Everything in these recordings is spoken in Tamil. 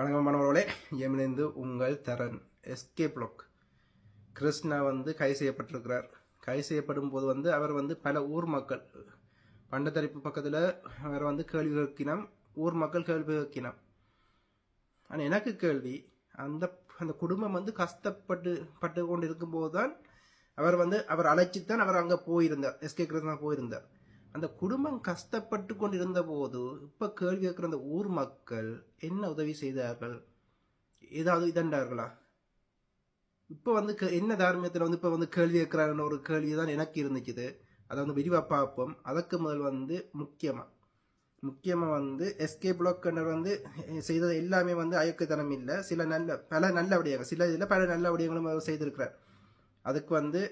வணக்கம் மாணவர்களே. எமிலிருந்து உங்கள் தரன் எஸ்கே பிளாக் கிருஷ்ணா வந்து கை செய்யப்பட்டிருக்கிறார். கைது செய்யப்படும் போது வந்து அவர் வந்து பல ஊர் மக்கள் பண்டத்தரிப்பு பக்கத்தில் அவர் வந்து கேள்வி கேட்கினோம். ஊர் மக்கள் கேள்வி கேட்கினோம். ஆனால் எனக்கு கேள்வி அந்த அந்த குடும்பம் வந்து கஷ்டப்பட்டு பட்டு கொண்டு இருக்கும்போது தான் அவர் வந்து அவர் அழைச்சித்தான் அவர் அங்கே போயிருந்தார். எஸ்கே கிருஷ்ணா போயிருந்தார். அந்த குடும்பம் கஷ்டப்பட்டு கொண்டிருந்த போது இப்போ கேள்வி கேட்குற அந்த ஊர் மக்கள் என்ன உதவி செய்தார்கள்? ஏதாவது இதண்டார்களா? இப்போ வந்து என்ன தார்மியத்தில் வந்து இப்போ வந்து கேள்வி கேட்குறாங்கன்னு ஒரு கேள்வி தான் எனக்கு இருந்துச்சுது அதை வந்து விரிவாக பார்ப்போம். அதற்கு முதல் வந்து முக்கியமாக முக்கியமாக வந்து எஸ்கே பிளாக்கனர் வந்து செய்தது எல்லாமே வந்து அயக்கத்தனம் இல்லை. சில நல்ல பல நல்ல விடயங்கள் சில இதில் பல நல்ல விடயங்களும் அவர் செய்திருக்கிறார். அதுக்கு வந்து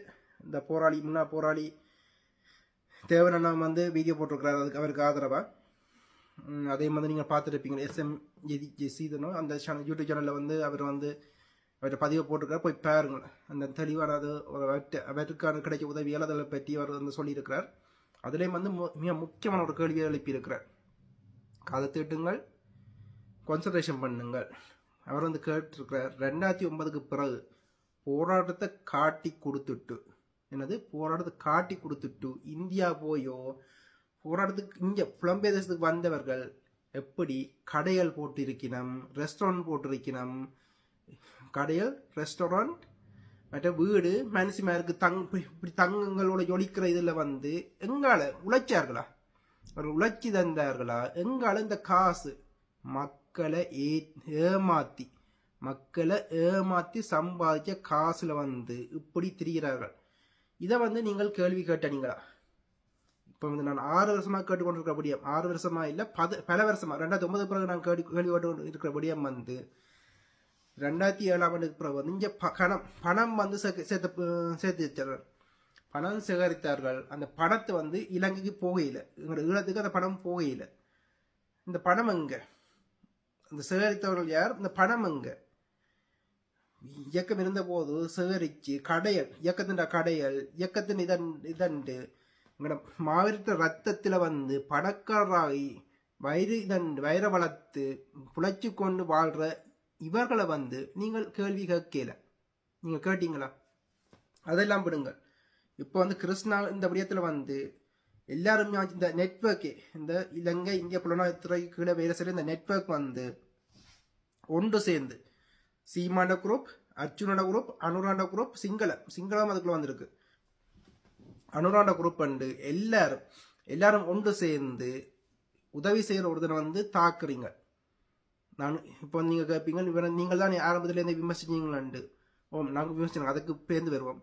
இந்த போராளி முன்னா போராளி தேவனண்ணா வந்து வீடியோ போட்டிருக்கிறார். அதுக்கு அவருக்கு ஆதரவாக அதே மாதிரி நீங்கள் பார்த்துருப்பீங்க. எஸ்எம் ஜி சீதனும் அந்த சேனல் யூடியூப் சேனலில் வந்து அவர் வந்து அவர்கிட்ட பதிவை போட்டிருக்கார் போய் பாருங்கள். அந்த தெளிவான அது அவருக்கான கிடைக்க உதவியால் அதில் பற்றி அவர் வந்து சொல்லியிருக்கிறார். அதுலேயும் வந்து மிக முக்கியமான ஒரு கேள்வியை எழுப்பியிருக்கிறார். காதை தீட்டுங்கள் கான்சன்ட்ரேஷன் பண்ணுங்கள். அவர் வந்து கேட்டிருக்கிறார் ரெண்டாயிரத்தி ஒன்பதுக்கு பிறகு போராட்டத்தை காட்டி கொடுத்துட்டு என்னது? போராட்டத்தை காட்டி கொடுத்துட்டு இந்தியா போயோ போராட்டத்துக்கு இங்கே புலம்பெயர் தேசத்துக்கு வந்தவர்கள் எப்படி கடைகள் போட்டிருக்கணும் ரெஸ்டாரண்ட் போட்டிருக்கணும் கடைகள் ரெஸ்டாரண்ட் மற்ற வீடு மனுஷமாருக்கு தங் இப்படி இப்படி தங்கங்களோட ஜொலிக்கிற இதில் வந்து எங்கால உழைச்சார்களா? அவர் உழைச்சி தந்தார்களா? எங்கால இந்த காசு? மக்களை ஏ ஏமாத்தி மக்களை ஏமாத்தி சம்பாதிச்ச காசுல வந்து இப்படி திரிகிறார்கள். இதை வந்து நீங்கள் கேள்வி கேட்டனீங்களா? இப்போ வந்து நான் ஆறு வருஷமாக கேட்டுக்கொண்டிருக்கிறபடியும் ஆறு வருஷமாக இல்லை பத பல வருஷமாக ரெண்டாயிரத்தி ஒன்பது பிறகு நான் கேள்வி கேள்வி கேட்டு இருக்கிறபடியும் வந்து ரெண்டாயிரத்தி ஏழாம் ஆண்டுக்கு பிறகு வந்து இங்கே பணம் பணம் வந்து சேர்த்து சேர்த்து சேர்த்து வச்சார்கள் பணம் சேகரித்தார்கள் அந்த பணத்தை வந்து இலங்கைக்கு போகையில் எங்களோட ஈழத்துக்கு அந்த பணம் போகையில். இந்த பணம் எங்கே? அந்த சேகரித்தவர்கள் யார்? இந்த பணம் எங்கே? இயக்கம் இருந்தபோது சேகரித்து கடையல் இயக்கத்தின் கடையல் இயக்கத்தின் இதன் இதண்டு எங்களோட மாவீரத்த ரத்தத்தில் வந்து பணக்காரராகி வயிறு இதன் வயிறை வளர்த்து புழைச்சி கொண்டு வாழ்கிற இவர்களை வந்து நீங்கள் கேள்வி கேட்கல. நீங்கள் கேட்டீங்களா? அதெல்லாம் விடுங்கள். இப்போ வந்து கிருஷ்ணா இந்த விடயத்தில் வந்து எல்லாருமே இந்த நெட்ஒர்க்கு இந்த இலங்கை இந்திய புலனாய்வுத்துறை கீழே வேலை செய்கிற இந்த நெட்வொர்க் வந்து ஒன்று சேர்ந்து சீமாண்ட குரூப் அர்ஜுனோட குரூப் அனுராண்ட குரூப் சிங்களம் சிங்களம் அதுக்குள்ள வந்திருக்கு. அனுராண்ட குரூப் அண்டு எல்லாரும் எல்லாரும் ஒன்று சேர்ந்து உதவி செய்கிற ஒருத்தனை வந்து தாக்குறீங்க. நான் இப்போ நீங்கள் கேட்பீங்க இவனை நீங்கள் தான் ஆரம்பத்துலேருந்து விமர்சிச்சிங்களாண்டு ஓம் நாங்கள் விமர்சிச்சோம் அதுக்கு பேர்ந்து வருவோம்.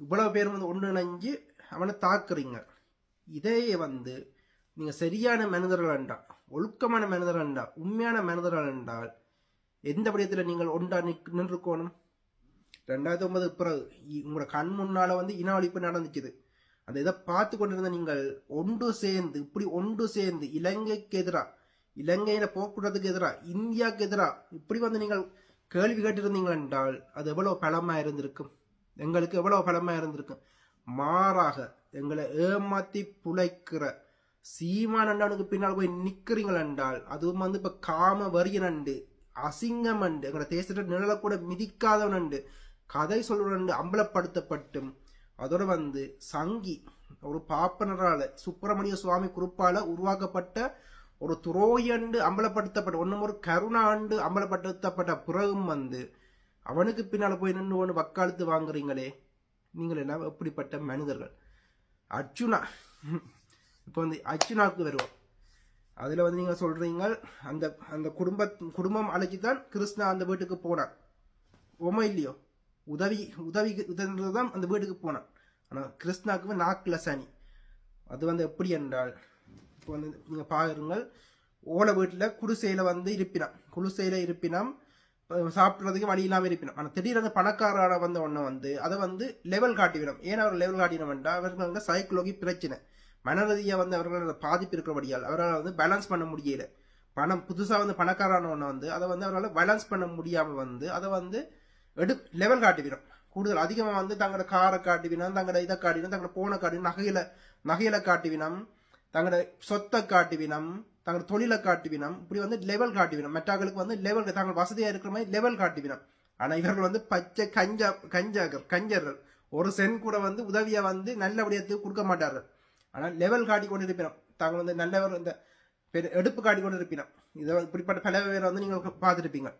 இவ்வளோ பேர் வந்து ஒன்று இணைஞ்சு அவனை தாக்குறீங்க. இதையே வந்து நீங்கள் சரியான மனிதர்கள் என்றால் ஒழுக்கமான மனிதர்கள் அண்டா உண்மையான மனிதர்கள் என்றால் எந்த விடயத்தில் நீங்கள் ஒன்றா நிக் நின்றுக்கோணும்? ரெண்டாயிரத்தி ஒன்பது பிறகு இ- உங்களோட கண் முன்னால் வந்து இன அழிப்பு நடந்துச்சுது. அந்த இதை பார்த்து கொண்டிருந்த நீங்கள் ஒன்று சேர்ந்து இப்படி ஒன்று சேர்ந்து இலங்கைக்கு எதிராக இலங்கையில போக்குவரத்துக்கு எதிராக இந்தியாவுக்கு எதிராக இப்படி வந்து நீங்கள் கேள்வி கேட்டிருந்தீங்கள் என்றால் அது எவ்வளோ பலமாக இருந்திருக்கும்? எங்களுக்கு எவ்வளோ பலமாக இருந்திருக்கும்? மாறாக எங்களை ஏமாத்தி புழைக்கிற சீமானண்டனுக்கு பின்னால் போய் நிக்கிறீங்கள் என்றால் அதுவும் வந்து இப்போ காம வரியனண்டு அசிங்கம் அண்டு எங்களோட தேசத்தை நிழலை கூட மிதிக்காதவன் அண்டு கதை சொல்றவன் அம்பலப்படுத்தப்பட்டும். அதோட வந்து சங்கி ஒரு பாப்பனரால சுப்பிரமணிய சுவாமி குறிப்பால் உருவாக்கப்பட்ட ஒரு துரோயண்டு அம்பலப்படுத்தப்பட்ட ஒன்றும் ஒரு கருணாண்டு அம்பலப்படுத்தப்பட்ட பிறகும் வந்து அவனுக்கு பின்னால் போய் நின்று ஒன்று வக்காலத்து வாங்குறீங்களே நீங்கள் எல்லாம் எப்படிப்பட்ட மனிதர்கள்? அர்ஜுனா. இப்போ வந்து அர்ஜுனாவுக்கு வருவோம். அதில் வந்து நீங்கள் சொல்கிறீங்க அந்த அந்த குடும்ப குடும்பம் அழைச்சி தான் கிருஷ்ணா அந்த வீட்டுக்கு போனான் உமை இல்லையோ? உதவி உதவி உதவின்றது தான் அந்த வீட்டுக்கு போனான் ஆனால் கிருஷ்ணாவுக்கு நாக்கில் சனி அது வந்து எப்படி என்றால் இப்போ வந்து நீங்கள் பாருங்கள் ஓலை வீட்டில் குடிசையில் வந்து இருப்பினான். குடிசையில் இருப்பினம் சாப்பிட்றதுக்கு வழி இல்லாமல் இருப்பினோம் ஆனால் திடீர்னு பணக்காரான வந்த ஒன்று வந்து அதை வந்து லெவல் காட்டிவிடும். ஏன் அவர் லெவல் காட்டினோம் என்றால் அவர்கள் வந்து சைக்கோலஜி பிரச்சனை. மனரீதியாக வந்து அவர்களோட பாதிப்பு இருக்கிறபடியால் அவரால் வந்து பேலன்ஸ் பண்ண முடியல. பணம் புதுசாக வந்து பணக்காரான ஒன்று வந்து அதை வந்து அவரால் பேலன்ஸ் பண்ண முடியாமல் வந்து அதை வந்து எடு லெவல் காட்டிவிடும். கூடுதல் அதிகமாக வந்து தங்களோட காரை காட்டிவினம் தங்களோட இதை காட்டினோம் தங்களோட போனை காட்டினோம் நகையில நகையில காட்டிவினம் தங்களோட சொத்தை காட்டுவினம் தங்களோட தொழிலை காட்டுவினம் இப்படி வந்து லெவல் காட்டுவினம் மெட்டாக்களுக்கு வந்து லெவல் தாங்கள் வசதியாக இருக்கிற மாதிரி லெவல் காட்டுவினம் ஆனால் இவர்கள் வந்து பச்சை கஞ்சா கஞ்சாக்கள் கஞ்சர்கள். ஒரு சென் கூட வந்து உதவியை வந்து நல்லபடியத்துக்கு கொடுக்க மாட்டார்கள். ஆனால் லெவல் காட்டி கொண்டு இருப்பினோம் தாங்கள் வந்து நல்லவர் இந்த பெரு எடுப்பு காட்டி கொண்டு இருப்பினோம் இதை இப்படிப்பட்ட பல பேரை வந்து நீங்கள் பார்த்துருப்பீங்க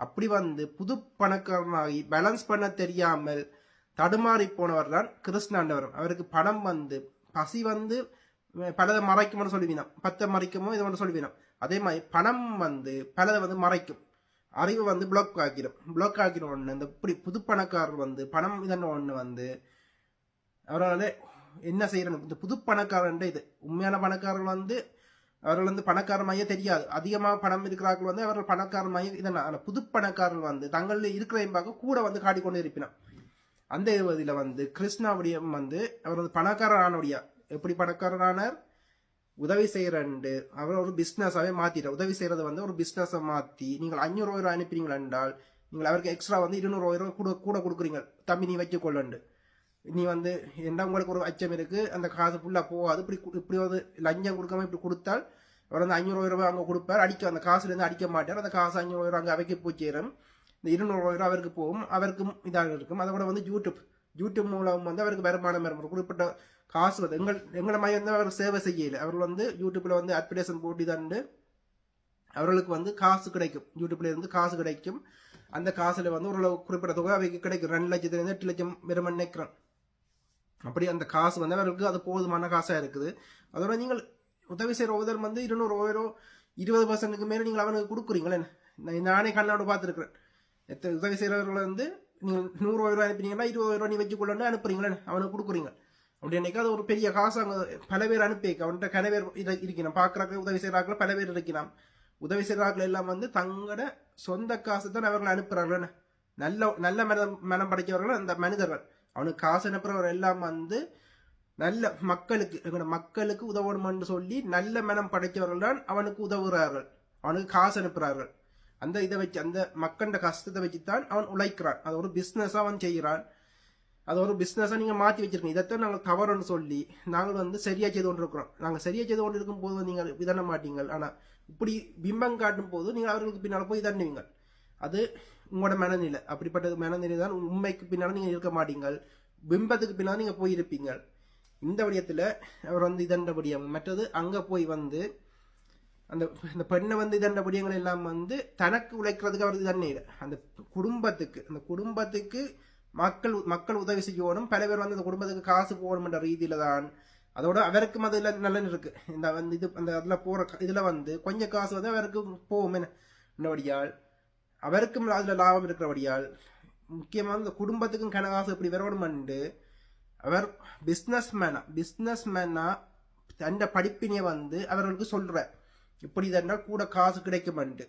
அப்படி வந்து புது பணக்காரனாகி பேலன்ஸ் பண்ண தெரியாமல் தடுமாறி போனவர் தான் கிருஷ்ணாண்டவர் அவருக்கு பணம் வந்து பசி வந்து பலதை மறைக்கும்னு சொல்லுவீனம் பத்தை மறைக்குமோ இதை ஒன்று சொல்லுவீனம் அதே மாதிரி பணம் வந்து பலதை வந்து மறைக்கும். அறிவு வந்து பிளாக் ஆக்கிடும் பிளாக் ஆக்கின ஒன்று இந்த இப்படி புது பணக்காரர் வந்து பணம் இதன் ஒன்று வந்து அவரால் என்ன செய்யணும் இந்த புது பணக்காரன் இது. உண்மையான பணக்காரர்கள் வந்து அவர்கள் வந்து பணக்காரமாயே தெரியாது. அதிகமாக பணம் இருக்கிறார்கள் வந்து அவர்கள் பணக்காரமாயே இதனால் ஆனால் புது பணக்காரர்கள் வந்து தங்கள் இருக்கிற பார்க்க கூட வந்து காட்டிக்கொண்டு இருப்பினான். அந்த இதில் வந்து கிருஷ்ணாவுடையம் வந்து அவர் வந்து பணக்காரரானவுடைய எப்படி பணக்காரரானார்? உதவி செய்கிறண்டு அவர் ஒரு பிஸ்னஸாகவே மாற்றிட்டார் உதவி செய்கிறது வந்து ஒரு பிஸ்னஸை மாற்றி நீங்கள் அஞ்சூறு ரூபாய் அனுப்புறீங்களா என்றால் நீங்கள் அவருக்கு எக்ஸ்ட்ரா வந்து இருநூறு ரூபாய் கூட கூட கொடுக்குறீங்க. தம்பி நீ வைக்க கொள்ளண்டு நீ வந்து என்ன உங்களுக்கு ஒரு அச்சம் இருக்கு அந்த காசு ஃபுல்லாக போகாது. இப்படி இப்படி வந்து லஞ்சம் கொடுக்காம இப்படி கொடுத்தால் அவர் வந்து ஐநூறு ரூபாய் அங்கே கொடுப்பார். அடிக்க அந்த காசுலேருந்து அடிக்க மாட்டார். அந்த காசு ஐநூறு ரூபாய் அங்கே அவைக்கு போய் சேரும் இந்த இருநூறு ரூபாய் அவருக்கு போகும். அவருக்கும் இதாக இருக்கும். அதை விட வந்து யூடியூப் யூடியூப் மூலம் வந்து அவருக்கு வருமானம் வரும். ஒரு குறிப்பிட்ட காசு வந்து எங்கள் எங்களை மாதிரி வந்து அவர் சேவை செய்யல. அவர் வந்து யூடியூப்பில் வந்து அட்வர்டைஸ்மெண்ட் போட்டி தண்டு அவர்களுக்கு வந்து காசு கிடைக்கும். யூடியூப்ல இருந்து காசு கிடைக்கும். அந்த காசுல வந்து ஒரு குறிப்பிட்ட தொகை அவைக்கு கிடைக்கும். ரெண்டு லட்சத்துலேருந்து எட்டு லட்சம் வெறுமன் நினைக்கிறேன் அப்படி அந்த காசு வந்து அவர்களுக்கு அது போதுமான காசாக இருக்குது. அதோட நீங்கள் உதவி செய்கிற உதவி வந்து இருநூறு ரூபாயோ இருபது பர்சன்ட்டுக்கு மேலே நீங்கள் அவனுக்கு கொடுக்குறீங்களே நான் நானே கண்ணோட பார்த்துருக்குறேன். எத்தனை உதவி செய்கிறவர்களை வந்து நீங்கள் நூறு ரூபாய் அனுப்பினீங்கன்னா இருபது ரூபாய் நீ வச்சுக்கொள்ளன்னு அனுப்புறீங்களே அவனுக்கு கொடுக்குறீங்க. அப்படி என்னைக்கு அது ஒரு பெரிய காசு அங்கே பல பேர் அனுப்பி அவன்கிட்ட கன பேர் இதை இருக்கணும் பார்க்குறாக்க உதவி செய்கிறார்கள் பல பேர் இருக்கலாம் உதவி செய்கிறார்கள் எல்லாம் வந்து தங்களோட சொந்த காசு தான் அவர்கள் அனுப்புகிறார்கள் நல்ல நல்ல மனம் மனம் படைக்கிறவர்கள் அந்த மனிதர்கள். அவனுக்கு காசு அனுப்புறவர் எல்லாம் வந்து நல்ல மக்களுக்கு மக்களுக்கு உதவணும்னு சொல்லி நல்ல மனம் படைத்தவர்கள் தான் அவனுக்கு உதவுகிறார்கள். அவனுக்கு காசு அனுப்புகிறார்கள். அந்த இதை வச்சு அந்த மக்களோட கஷ்டத்தை வச்சு தான் அவன் உழைக்கிறான். அது ஒரு பிஸ்னஸாக அவன் செய்கிறான். அது ஒரு பிஸ்னஸாக நீங்கள் மாற்றி வச்சிருக்கீங்க. இதைத்தான் நாங்கள் தவறுன்னு சொல்லி நாங்கள் வந்து சரியாக செய்து கொண்டு இருக்கிறோம் நாங்கள் சரியாக செய்து கொண்டு இருக்கும் போது நீங்கள் இதண்ண மாட்டீங்கள். ஆனால் இப்படி பிம்பம் காட்டும் போது நீங்கள் அவர்களுக்கு பின்னால் போய் தண்ணுவீங்க அது உங்களோட மனநிலை. அப்படிப்பட்ட மனநிலை தான் உண்மைக்கு பின்னால் நீங்கள் இருக்க மாட்டீங்கள். பிம்பத்துக்கு பின்னால் நீங்கள் போயிருப்பீங்க இந்த விடயத்தில் அவர் வந்து இதண்ட விடயம். மற்றது அங்கே போய் வந்து அந்த அந்த பெண்ணை வந்து இதண்ட விடயங்கள் எல்லாம் வந்து தனக்கு உழைக்கிறதுக்கு அவர் தண்ணி இல்லை. அந்த குடும்பத்துக்கு அந்த குடும்பத்துக்கு மக்கள் மக்கள் உதவி செய்யணும். பல பேர் வந்து அந்த குடும்பத்துக்கு காசு போகணும் ரீதியில தான். அதோட அவருக்கும் அதில் நல்லன்னு இருக்கு. இந்த வந்து இது அந்த அதில் போகிற இதில் வந்து கொஞ்சம் காசு வந்து அவருக்கு போகும் என்ன? என்னபடியால் அவருக்கும் அதில் லாபம் இருக்கிறபடியால் முக்கியமாக இந்த குடும்பத்துக்கும் கனகாசு இப்படி வரணுமெண்டு அவர் பிஸ்னஸ் மேனா பிஸ்னஸ் மேனா தண்ட படிப்பினை வந்து அவர்களுக்கு சொல்ற இப்படி தந்தால் கூட காசு கிடைக்குமெண்டு.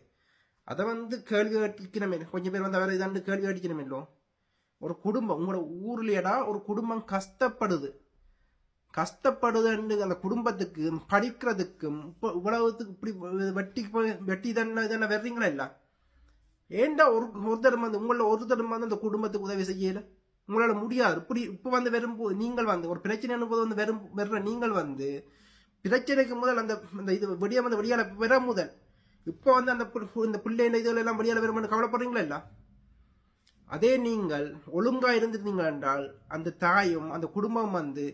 அதை வந்து கேள்வி கேட்கணுமே கொஞ்சம் பேர் வந்து அவர் இதாண்டு கேள்வி கேட்கணுமில்லோ ஒரு குடும்பம் உங்களோட ஊர்லேடா ஒரு குடும்பம் கஷ்டப்படுது. கஷ்டப்படுதுன்னு அந்த குடும்பத்துக்கு படிக்கிறதுக்கும் இப்போ உலகத்துக்கு இப்படி வெட்டி வெட்டி தானே இதெல்லாம் வர்றீங்களா இல்லை? ஏன்டா ஒரு ஒருத்தர் வந்து உங்களில் ஒருத்தர் வந்து அந்த குடும்பத்துக்கு உதவி செய்யல? உங்களால் முடியாது. இப்படி இப்போ வந்து வரும்போது நீங்கள் வந்து ஒரு பிரச்சனை போது வந்து வெறும் வர்ற நீங்கள் வந்து பிரச்சனைக்கு முதல் அந்த அந்த இது வெடியா வந்து வெடியால வர முதல் இப்போ வந்து அந்த பு- இந்த பிள்ளை இதுல எல்லாம் வெடியால வருமானு கவலைப்படுறீங்களா இல்லை? அதே நீங்கள் ஒழுங்காக இருந்திருந்தீங்க என்றால் அந்த தாயும் அந்த குடும்பம் வந்து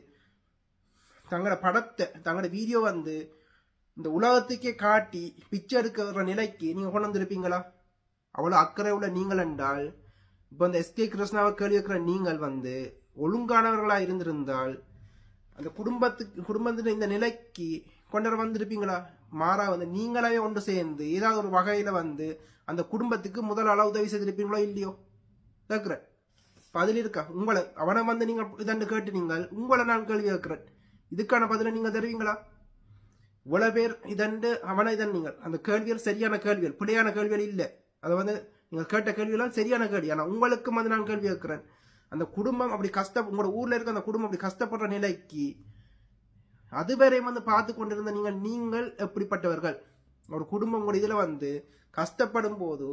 தங்களோட படத்தை தங்களோட வீடியோ வந்து இந்த உலகத்துக்கே காட்டி பிச்சை எடுக்கிற நிலைக்கு நீங்கள் கொண்டு வந்திருப்பீங்களா? அவ்வளோ அக்கறை உள்ள நீங்கள் என்றால் இப்போ இந்த எஸ்கே கிருஷ்ணாவை கேள்வி வைக்கிற நீங்கள் வந்து ஒழுங்கானவர்களாக இருந்திருந்தால் அந்த குடும்பத்துக்கு குடும்பத்தின் இந்த நிலைக்கு கொண்டு வந்திருப்பீங்களா? மாறா வந்து நீங்களாவே ஒன்று சேர்ந்து ஏதாவது ஒரு வகையில் வந்து அந்த குடும்பத்துக்கு முதல் உதவி செய்திருப்பீங்களோ இல்லையோ? கேட்குறேன். பதில் இருக்கா? உங்களை அவனை வந்து நீங்கள் இதண்டு கேட்டு நீங்கள் உங்களை நான் கேள்வி வைக்கிறேன் இதுக்கான பதிலை நீங்கள் தருவீங்களா? இவ்வளோ பேர் இதண்டு அவனை இதன் நீங்கள். அந்த கேள்விகள் சரியான கேள்விகள் பிள்ளையான கேள்விகள் இல்லை. அதை வந்து நீங்கள் கேட்ட கேள்வியெல்லாம் சரியான கேள்வி. ஆனால் உங்களுக்கும் வந்து நான் கேள்வி கேட்குறேன். அந்த குடும்பம் அப்படி கஷ்ட உங்களோட ஊரில் இருக்க அந்த குடும்பம் அப்படி கஷ்டப்படுற நிலைக்கு அதுவரையும் வந்து பார்த்து கொண்டிருந்த நீங்கள் நீங்கள் எப்படிப்பட்டவர்கள்? ஒரு குடும்பம் உங்களோட இதில் வந்து கஷ்டப்படும் போது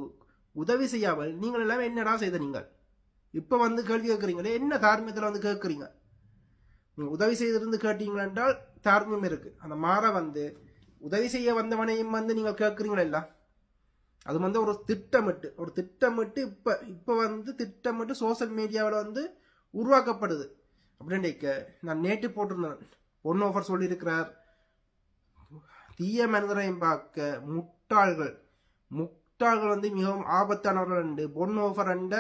உதவி செய்யாமல் நீங்கள் எல்லாமே என்னடா செய்த நீங்கள்? இப்போ வந்து கேள்வி கேட்குறீங்களே என்ன தார்மீகத்தில் வந்து கேட்குறீங்க? நீங்கள் உதவி செய்திருந்து கேட்டீங்கள் என்றால் தார்மியம் இருக்குது அந்த மாற வந்து உதவி செய்ய வந்தவனையும் வந்து நீங்கள் கேட்குறீங்களா அது வந்து ஒரு திட்டமிட்டு ஒரு திட்டமிட்டு இப்போ இப்போ வந்து திட்டமிட்டு சோஷியல் மீடியாவில் வந்து உருவாக்கப்படுது. அப்படின்ட்டு நான் நேற்று போட்டிருந்தேன். ஒன் ஓஃபர் சொல்லியிருக்கிறார். தீய மனிதரையும் பார்க்க முட்டாள்கள். முட்டாள்கள் வந்து மிகவும் ஆபத்தானவர்கள் உண்டு பொன் ஓஃபர் என்ற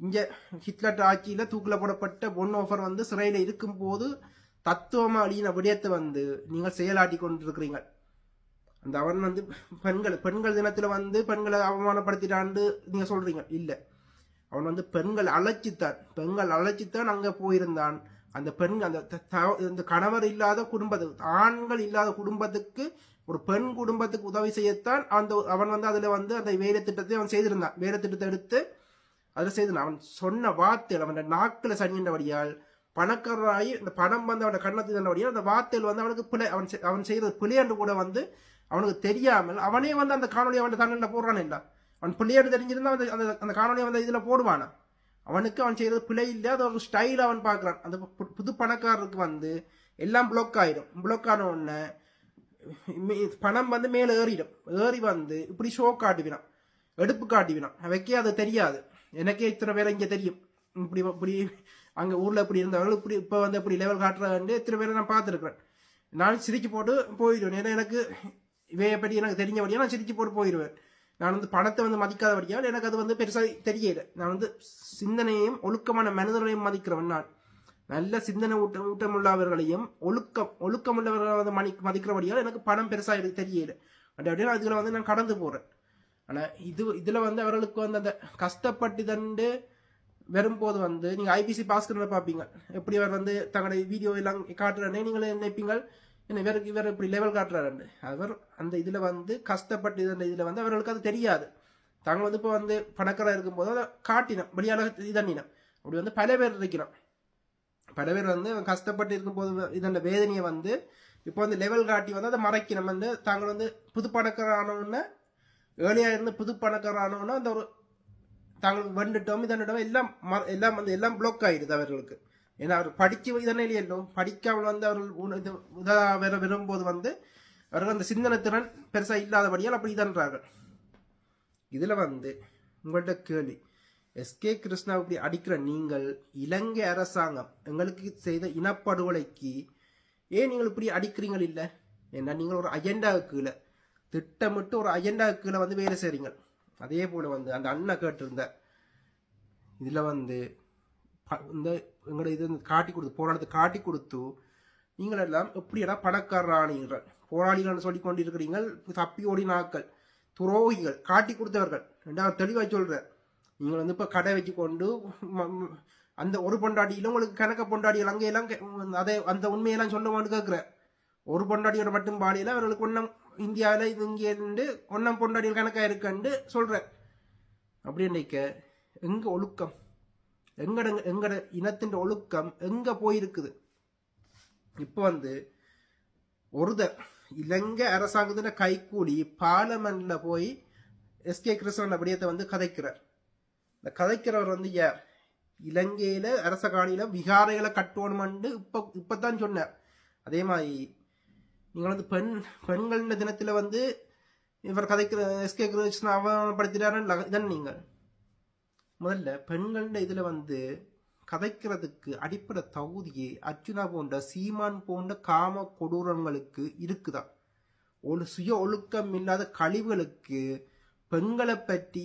இங்கே ஹிட்லர் ஆட்சியில் தூக்கில் போடப்பட்ட பொன் ஓஃபர் வந்து சிறையில் இருக்கும்போது தத்துவமாக அழியின விடயத்தை வந்து நீங்கள் செயலாட்டி கொண்டிருக்கிறீங்க அந்த அவன் வந்து பெண்கள் பெண்கள் தினத்தில் வந்து பெண்களை அவமானப்படுத்திட்டான்னு நீங்கள் சொல்கிறீங்க இல்லை. அவன் வந்து பெண்கள் அழைச்சித்தான். பெண்கள் அழைச்சித்தான் அங்கே போயிருந்தான். அந்த பெண் அந்த த- த- இந்த கணவர் இல்லாத குடும்பத்துக்கு ஆண்கள் இல்லாத குடும்பத்துக்கு ஒரு பெண் குடும்பத்துக்கு உதவி செய்யத்தான் அந்த அவன் வந்து அதில் வந்து அந்த வேலை திட்டத்தை அவன் செய்திருந்தான். வேலை திட்டத்தை எடுத்து அதில் செய்திருந்தான். அவன் சொன்ன வார்த்தைகள் அவன் நாக்கில் சனின்றபடியால் பணக்காரராகி இந்த பணம் வந்து அவன் கண்ணத்தில் வழியாக அந்த வார்த்தைகள் வந்து அவனுக்கு பிழை அவன் அவன் செய்கிறது பிழையன்று கூட வந்து அவனுக்கு தெரியாமல் அவனே வந்து அந்த காணொலியை அவன் தண்ணில் போடுறான் இல்லை அவன் பிள்ளையோடு தெரிஞ்சிருந்தா அந்த அந்த அந்த காணொலியை வந்து இதில் போடுவானா? அவனுக்கு அவன் செய்கிறது பிழை இல்லை அது ஒரு ஸ்டைல் அவன் பார்க்குறான். அந்த பு- புது பணக்காரருக்கு வந்து எல்லாம் பிளாக் ஆயிடும். பிளாக் ஆன உடனே பணம் வந்து மேலே ஏறிடும். ஏறி வந்து இப்படி ஷோ காட்டுவினான் எடுப்பு காட்டுவினான் அவைக்கே அது தெரியாது. எனக்கே இத்தனை பேரை இங்கே தெரியும். இப்படி இப்படி அங்கே ஊரில் இப்படி இருந்தவர்கள் இப்படி இப்போ வந்து இப்படி லெவல் காட்டுறான்னு இத்தனை பேரை நான் பார்த்துருக்குறேன். நான் சிரிச்சு போட்டு போயிடுவேன். ஏன்னா எனக்கு இவைய பற்றி எனக்கு தெரிஞ்சபடியாக நான் சிரிச்சு போட்டு போயிடுவேன் நான் வந்து பணத்தை வந்து மதிக்காதபடியால் எனக்கு அது வந்து பெருசாக தெரியல. நான் வந்து சிந்தனையும் ஒழுக்கமான மனிதர்களையும் மதிக்கிறவன் நான். நல்ல சிந்தனை ஊட்ட ஊட்டமுள்ளவர்களையும் ஒழுக்கம் ஒழுக்கமுள்ளவர்களை வந்து மணி மதிக்கிறபடியால் எனக்கு பணம் பெருசாக எனக்கு தெரியல. அப்படி நான் இதில் வந்து நான் கடந்து போகிறேன் ஆனால் இது இதில் வந்து அவர்களுக்கு வந்து அந்த கஷ்டப்பட்டு தண்டு வரும்போது வந்து நீங்கள் ஐபிசி பாஸ்கரில் பார்ப்பீங்க எப்படி அவர் வந்து தங்களுடைய வீடியோ எல்லாம் காட்டுறனே நீங்கள் நினைப்பீங்க. என்ன இவர் இவர் இப்படி லெவல் காட்டுறாரு அவர் அந்த இதில் வந்து கஷ்டப்பட்டு இந்த இதில் வந்து அவர்களுக்கு அது தெரியாது. தாங்கள் வந்து இப்போ வந்து பணக்காரர் இருக்கும்போது அதை காட்டினோம் வெளியால இதண்ணினோம் அப்படி வந்து பல பேர் இருக்கிறோம் பல பேர் வந்து கஷ்டப்பட்டு இருக்கும்போது இதோட வேதனையை வந்து இப்போ வந்து லெவல் காட்டி வந்து அதை மறைக்கணும். வந்து தாங்கள் வந்து புது பணக்காரானவுன்னு ஏழையாக இருந்து புது பணக்காரானவுன்னு அந்த ஒரு தாங்கள் வந்துட்டோம் இதன்னிடம் எல்லாம் ம- எல்லாம் வந்து எல்லாம் பிளாக் ஆயிடுது அவர்களுக்கு. ஏன்னா அவர் படிக்க இதனே இல்லையல்லோ? படிக்காமல் வந்து அவர்கள் இது உதவ வர விரும்பும்போது வந்து அவர்கள் அந்த சிந்தனை திறன் பெருசாக இல்லாதபடியால் அப்படி இதன்றார்கள். இதில் வந்து உங்கள்கிட்ட கேள்வி. எஸ்கே கிருஷ்ணா இப்படி அடிக்கிற நீங்கள் இலங்கை அரசாங்கம் எங்களுக்கு செய்த இனப்படுகொலைக்கு ஏன் நீங்கள் இப்படி அடிக்கிறீங்கள் இல்லை? ஏன்னா நீங்கள் ஒரு அஜெண்டாவுக்கு கீழே திட்டமிட்டு ஒரு அஜெண்டாவுக்கு கீழே வந்து வேலை செய்கிறீங்க அதே போல் வந்து அந்த அண்ணன் கேட்டிருந்த இதில் வந்து இந்த எங்களோட இது காட்டி கொடுத்து போராட்டத்தை காட்டி கொடுத்து நீங்களெல்லாம் எப்படியெல்லாம் பணக்காரரானீர்கள்? போராளிகள்னு சொல்லி கொண்டிருக்கிறீர்கள் தப்பி ஓடினாக்கள் துரோகிகள் காட்டி கொடுத்தவர்கள். ரெண்டாவது தெளிவாக சொல்கிறேன் நீங்கள் வந்து இப்போ கடை வச்சு கொண்டு அந்த ஒரு பொண்டாட்டியில் உங்களுக்கு கணக்க பொண்டாட்டிகள் அங்கேயெல்லாம் கே- அதை அந்த உண்மையெல்லாம் சொல்லுவான்னு கேட்குறேன். ஒரு பொண்டாட்டியோட மட்டும் பாடியில் அவர்களுக்கு ஒன்றும் இந்தியாவில் இது இங்கே இருந்து ஒன்றும் பொண்டாடிகள் கணக்காக இருக்குன்னு சொல்கிறேன் அப்படி நினைக்க எங்கே ஒழுக்கம்? எங்கட எங்கட இனத்தின் ஒழுக்கம் எங்க போயிருக்குது? இப்போ வந்து ஒருதர் இலங்கை அரசாங்கத்தின் கைக்கூலி பார்லமெண்ட்ல போய் எஸ்கே கிருஷ்ணன் விடயத்தை வந்து கதைக்கிறார். இந்த கதைக்கிறவர் வந்து யார்? இலங்கையில அரச காணியில விகாரைகளை கட்டணும்னு இப்போ இப்பதான் சொன்னார். அதே மாதிரி நீங்கள் வந்து பெண் பெண்கள் தினத்தில் வந்து இவர் கதைக்கிற எஸ்கே கிருஷ்ணன் அவமானப்படுத்தினாருன்னு இதன் நீங்கள் முதல்ல பெண்கள் இதில் வந்து கதைக்கிறதுக்கு அடிப்படை தகுதியே அர்ஜுனா போன்ற சீமான் போன்ற காம கொடூரங்களுக்கு இருக்குதா ஒரு சுய ஒழுக்கம் இல்லாத கழிவுகளுக்கு பெண்களை பற்றி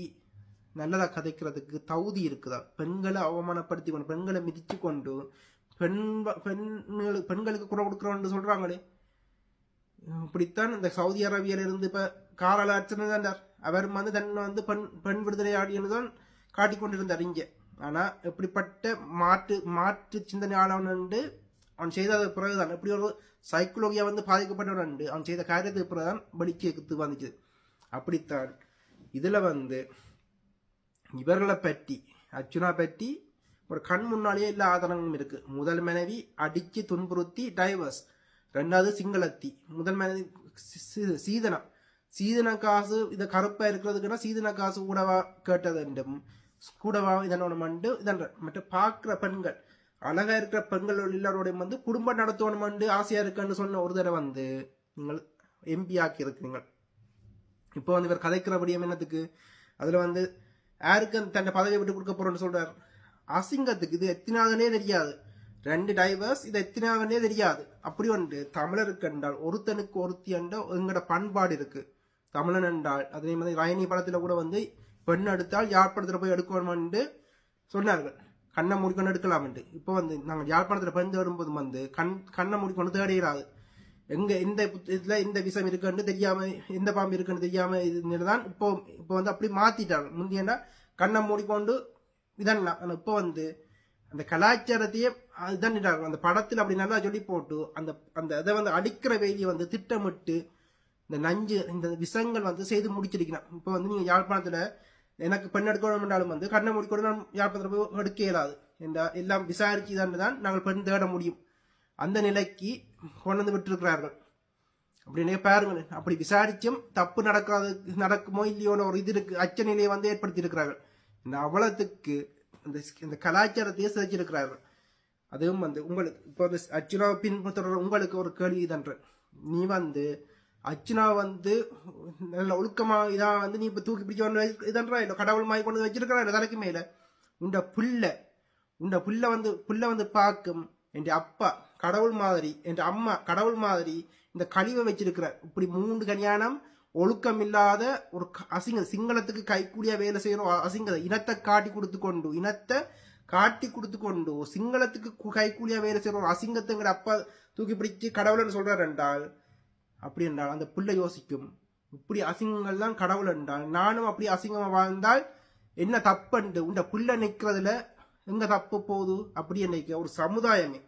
நல்லதாக கதைக்கிறதுக்கு தகுதி இருக்குதா பெண்களை அவமானப்படுத்தி கொண்டு பெண்களை மிதித்து கொண்டு பெண் பெண்களுக்கு பெண்களுக்கு குறை கொடுக்குறோம்னு சொல்கிறாங்களே இப்படித்தான் இந்த சவுதி அரேபியாவிலிருந்து இப்போ இப்ப தான் அவர் வந்து தன்னை வந்து பெண் பெண் விடுதலை ஆடியன்னு தான் காட்டிக் கொண்டிருந்தார் இங்கே. ஆனா எப்படிப்பட்ட மாற்று மாற்று சிந்தனையாளவன் என்று அவன் செய்த பிறகுதான். எப்படி ஒரு சைக்கோலோகியா வந்து பாதிக்கப்பட்டவன் உண்டு? அவன் செய்த காரியத்துக்கு பிறகுதான் வெளிச்சேக்கு வந்துச்சு அப்படித்தான் இதுல வந்து இவர்களை பற்றி அர்ச்சுனா பற்றி ஒரு கண் முன்னாலேயே எல்லா ஆதாரங்களும் இருக்கு. முதல் மனைவி அடிச்சு துன்புறுத்தி டைவர்ஸ் ரெண்டாவது சிங்களத்தி. முதல் மனைவி சீதனா. சீதன காசு இதை கருப்பா இருக்கிறதுக்குன்னா சீதன காசு கூடவா கேட்டது என்றும் கூடவா இதனோட மண்டு இதன்ற மற்ற பார்க்குற பெண்கள். அழகா இருக்கிற பெண்கள் எல்லாரோடையும் வந்து குடும்பம் நடத்தணும் வந்து ஆசையா இருக்குன்னு சொன்ன ஒரு தடவை வந்து நீங்கள் எம்பி ஆக்கி இருக்கிறீங்க இப்போ வந்து இவர் கதைக்கிறபடியும் என்னத்துக்கு? அதுல வந்து யாருக்கு அந்த தன்னை பதவியை விட்டு கொடுக்க போறோம்னு சொல்றார்? அசிங்கத்துக்கு. இது எத்தனாவதுனே தெரியாது. ரெண்டு டைவர்ஸ் இது எத்தனாவதுனே தெரியாது. அப்படி ஒன்று தமிழருக்கு என்றால் ஒருத்தனுக்கு ஒருத்தி என்றால் எங்களோட பண்பாடு இருக்கு. தமிழன் என்றால் அதே மாதிரி ராயணி படத்துல கூட வந்து பெண் எடுத்தால் யாழ்ப்பாணத்தில் போய் எடுக்கணும்னு சொன்னார்கள். கண்ணை மூடிக்கொண்டு எடுக்கலாம்ட்டு இப்போ வந்து நாங்கள் யாழ்ப்பாணத்தில் பெண் தேடும்போது வந்து கண் கண்ணை மூடிக்கொண்டு தேடுகிறாது எங்கே இந்த இதில் இந்த விஷம் இருக்குன்னு தெரியாமல் எந்த பாம்பு இருக்குன்னு தெரியாமல் இதுன்னு தான் இப்போ இப்போ வந்து அப்படி மாற்றிட்டாங்க முந்தியன்னா கண்ணை மூடிக்கொண்டு இதெல்லாம் ஆனால் இப்போ வந்து அந்த கலாச்சாரத்தையே இதாண்டாங்க அந்த படத்தில் அப்படி நல்லா சொல்லி போட்டு அந்த அந்த இதை வந்து அடிக்கிற வேலியை வந்து திட்டமிட்டு இந்த நஞ்சு இந்த விஷங்கள் வந்து செய்து முடிச்சிருக்கிறான் இப்போ வந்து நீங்கள் யாழ்ப்பாணத்தில் எனக்கு பெண் எடுக்கணும் என்றாலும் வந்து கண்ணை மூடிக்கொண்டு நான் யாழ்ப்பாணத்தில் போய் எடுக்க இயலாது என்ற எல்லாம் விசாரிச்சு தான் நாங்கள் பெண் தேட முடியும். அந்த நிலைக்கு கொண்டு வந்து விட்டிருக்கிறார்கள். அப்படின்னே பாருங்களேன் அப்படி விசாரிச்சும் தப்பு நடக்காது நடக்குமோ இல்லையோன்னு ஒரு இது இருக்கு அச்ச நிலையை வந்து ஏற்படுத்தி இருக்கிறார்கள் இந்த அவலத்துக்கு இந்த இந்த கலாச்சாரத்தையே சிதைச்சிருக்கிறார்கள். அதுவும் வந்து உங்களுக்கு இப்போ இந்த அர்ச்சுனாவை பின்பற்றுற உங்களுக்கு ஒரு கேள்வி தன்று நீ வந்து அர்ச்சனா வந்து நல்ல ஒழுக்கமா இதான் வந்து நீ இப்ப தூக்கி பிடிக்க இதன்றா இல்லை கடவுள் மாதிரி கொண்டு வந்து வச்சிருக்கிறா இல்லை தலைக்கு மேல. உண்ட புல்ல உண்ட புல்ல வந்து புல்ல வந்து பார்க்கும் என் அப்பா கடவுள் மாதிரி என் அம்மா கடவுள் மாதிரி இந்த கழிவை வச்சிருக்கிற. இப்படி மூன்று கல்யாணம் ஒழுக்கம் இல்லாத ஒரு க- அசிங்க சிங்களத்துக்கு கைக்கூடிய வேலை செய்யணும் அசிங்கத்தை இனத்தை காட்டி கொடுத்து கொண்டு இனத்தை காட்டி கொடுத்து கொண்டு சிங்களத்துக்கு கு- கைக்கூலியா வேலை செய்யற ஒரு அசிங்கத்துங்கிற அப்பா தூக்கி பிடிச்சு கடவுள்னு சொல்றாரு என்றால் அப்படி என்றால் அந்த பிள்ளை யோசிக்கும். இப்படி அசிங்கங்கள் தான் கடவுள் என்றால் நானும் அப்படி அசிங்கமாக வாழ்ந்தால் என்ன தப்புண்டு உண்ட பிள்ளை நிற்கிறதுல எங்க தப்பு போகுது? அப்படி நினைக்க ஒரு சமுதாயமே.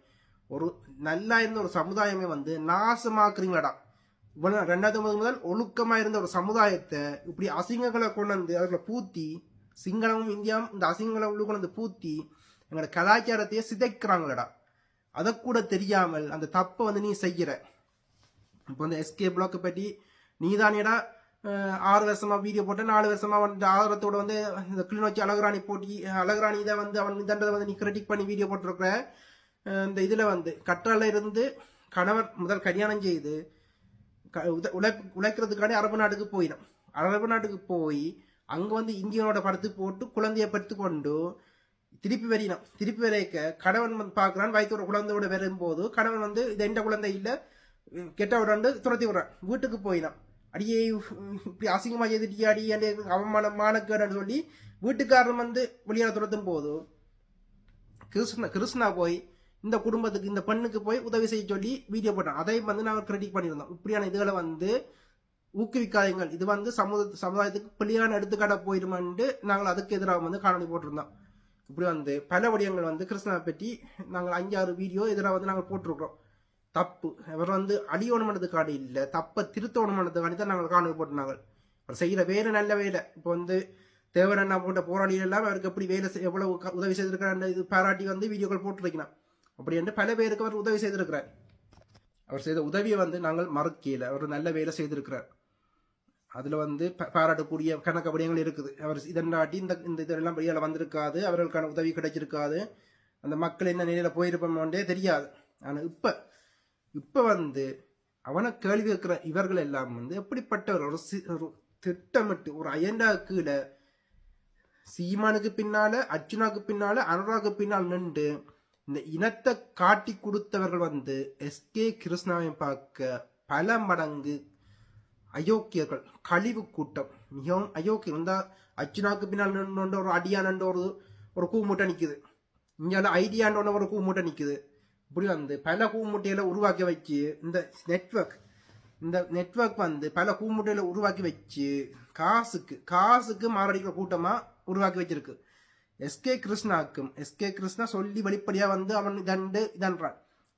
ஒரு நல்லா இருந்த ஒரு சமுதாயமே வந்து நாசமாக்குறீங்களடா. ரெண்டாவது முதல் ஒழுக்கமா இருந்த ஒரு சமுதாயத்தை இப்படி அசிங்கங்களை கொண்டு வந்து அதுல பூத்தி சிங்களமும் இந்தியாவும் இந்த அசிங்கங்களை உள்ள கொண்டு வந்து பூத்தி எங்களோட கலாச்சாரத்தையே சிதைக்கிறாங்களடா. அதை கூட தெரியாமல் அந்த தப்பை வந்து நீ செய்கிற. இப்போ வந்து எஸ்கே பிளாக்கை பற்றி நீ தானேடா ஆறு வருஷமாக வீடியோ போட்ட நாலு வருஷமாக வந்து ஆதாரத்தோட வந்து இந்த கிளிநொச்சி அழகுராணி போட்டி அழகுராணி இதை வந்து அவன் இதன்றதை வந்து நீ கிரிட்டிக் பண்ணி வீடியோ போட்டிருக்கிற. இந்த இதில் வந்து கற்றால இருந்து கணவர் முதல் கல்யாணம் செய்து க- உத- உழைப்பு உழைக்கிறதுக்காண்டி அரபு நாட்டுக்கு போயிடும். அரபு நாட்டுக்கு போய் அங்கே வந்து இந்தியனோட படத்து போட்டு குழந்தையை படுத்து கொண்டு திருப்பி வரையினம் திருப்பி வரைக்க கணவன் வந்து பார்க்குறான் வயிற்று குழந்தையோட வரும்போது கணவன் வந்து இது எந்த குழந்தை இல்லை கெட்ட விடாண்டு துரத்தி விடுறான். வீட்டுக்கு போயினான் அடியே இப்படி அசிங்கமாக எதிர்த்தியா அடி அடி அவமான மானக்கேடுன்னு சொல்லி வீட்டுக்காரன் வந்து வெளியான துரத்தும் போது கிருஷ்ணா கிருஷ்ணா போய் இந்த குடும்பத்துக்கு இந்த பெண்ணுக்கு போய் உதவி செய்ய சொல்லி வீடியோ போட்டான். அதையும் வந்து நாங்கள் கிரெடிட் பண்ணியிருந்தோம். இப்படியான இதுகளை வந்து ஊக்குவிக்காதீங்கள். இது வந்து சமுத சமுதாயத்துக்கு பிள்ளையான எடுத்துக்காட்ட போயிடுமென்று நாங்கள் அதுக்கு எதிராக வந்து காணொலி போட்டிருந்தோம். இப்படி வந்து பல விடயங்கள் வந்து கிருஷ்ணாவை பற்றி நாங்கள் அஞ்சாறு வீடியோ எதிராக வந்து நாங்கள் போட்டிருக்கிறோம். தப்பு. அவர் வந்து அழியோணமானதுக்காடி இல்லை தப்பை திருத்தோணமானதுக்காண்டி தான் நாங்கள் காணொலி போட்டுனாங்க அவர் செய்கிற வேலை நல்ல வேலை. இப்போ வந்து தேவர் அண்ணா போட்ட போராளிகள் எல்லாம் அவருக்கு எப்படி வேலை செய்- எவ்வளவு உதவி செய்திருக்கிறார் இது பாராட்டி வந்து வீடியோக்கள் போட்டிருக்கலாம் அப்படி என்று பல பேருக்கு அவர் உதவி செய்திருக்கிறார். அவர் செய்த உதவியை வந்து நாங்கள் மறக்கல. அவர் நல்ல வேலை செய்திருக்கிறார். அதில் வந்து பாராட்டக்கூடிய கணக்க விடயங்கள் இருக்குது. அவர் இதனாட்டி இந்த இந்த இதெல்லாம் வெளியால் வந்திருக்காது. அவர்களுக்கான உதவி கிடைச்சிருக்காது. அந்த மக்கள் என்ன நிலையில் போயிருப்போம்ன்றே தெரியாது. ஆனால் இப்போ இப்போ வந்து அவனை கேள்வி கேட்கிற இவர்கள் எல்லாம் வந்து எப்படிப்பட்ட ஒரு ஒரு திட்டமிட்டு ஒரு அயண்டா கீழே சீமானுக்கு பின்னால அர்ஜுனாக்கு பின்னால அனுராக்கு பின்னால் நின்று இந்த இனத்தை காட்டி கொடுத்தவர்கள் வந்து எஸ்கே கிருஷ்ணாவை பார்க்க பல மடங்கு அயோக்கியர்கள். கழிவு கூட்டம். மிகவும் அயோக்கியம். இந்த அர்ஜுனாக்கு பின்னால் நின்று ஒரு அடியானன்ற ஒரு ஒரு கூமுட்டை நிற்குது இங்கே ஐடியான்ற ஒரு கூமுட்டை நிற்குது இப்படி வந்து பல கூமுட்டையில உருவாக்கி வச்சு இந்த நெட்வொர்க் இந்த நெட்வொர்க் வந்து பல கூமுட்டையில உருவாக்கி வச்சு காசுக்கு காசுக்கு மாரடிக்கிற கூட்டமா உருவாக்கி வச்சிருக்கு. எஸ்கே கிருஷ்ணாக்கும் எஸ்கே கிருஷ்ணா சொல்லி வெளிப்படையா வந்து அவன் இதண்டு இதன்றான்.